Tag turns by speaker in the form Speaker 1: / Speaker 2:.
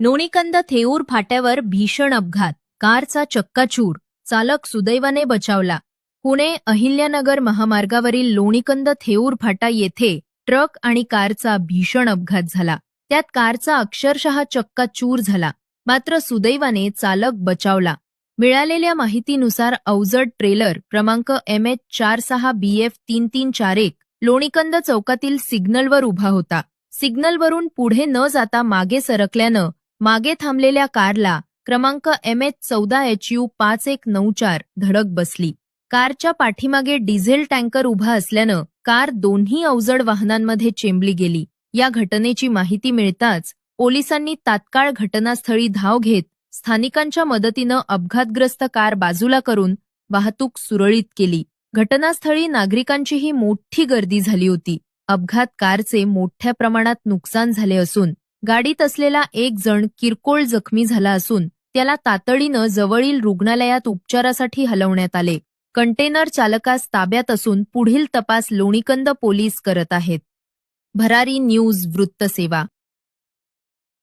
Speaker 1: लोणीकंद थेऊर फाट्यावर भीषण अपघात. कारचा चक्काचूर चालक सुदैवाने बचावला. पुणे अहिल्यानगर महामार्गावरील लोणीकंद थेऊर फाटा येथे ट्रक आणि कारचा भीषण अपघात झाला. त्यात कारचा अक्षरशः चक्काचूर झाला. मात्र सुदैवाने चालक बचावला. मिळालेल्या माहितीनुसार अवजड ट्रेलर क्रमांक एम एच चार सहा बी एफ तीन तीन चार एक लोणीकंद चौकातील सिग्नलवर उभा होता. सिग्नलवरून पुढे न जाता मागे सरकल्यानं मागे थांबलेल्या कारला क्रमांक एम एच चौदा एच यू पाच एक नऊ चार धडक बसली. कारच्या पाठीमागे डिझेल टँकर उभा असल्यानं कार दोन्ही अवजड वाहनांमध्ये चेंबली गेली. या घटनेची माहिती मिळताच पोलिसांनी तात्काळ घटनास्थळी धाव घेत स्थानिकांच्या मदतीनं अपघातग्रस्त कार बाजूला करून वाहतूक सुरळीत केली. घटनास्थळी नागरिकांचीही मोठी गर्दी झाली होती. अपघात कारचे मोठ्या प्रमाणात नुकसान झाले असून गाडीत असलेला एक जण किरकोळ जखमी झाला असून त्याला तातडीनं जवळील रुग्णालयात उपचारासाठी हलवण्यात आले. कंटेनर चालकास ताब्यात असून पुढील तपास लोणीकंद पोलीस करत आहेत. भरारी न्यूज वृत्तसेवा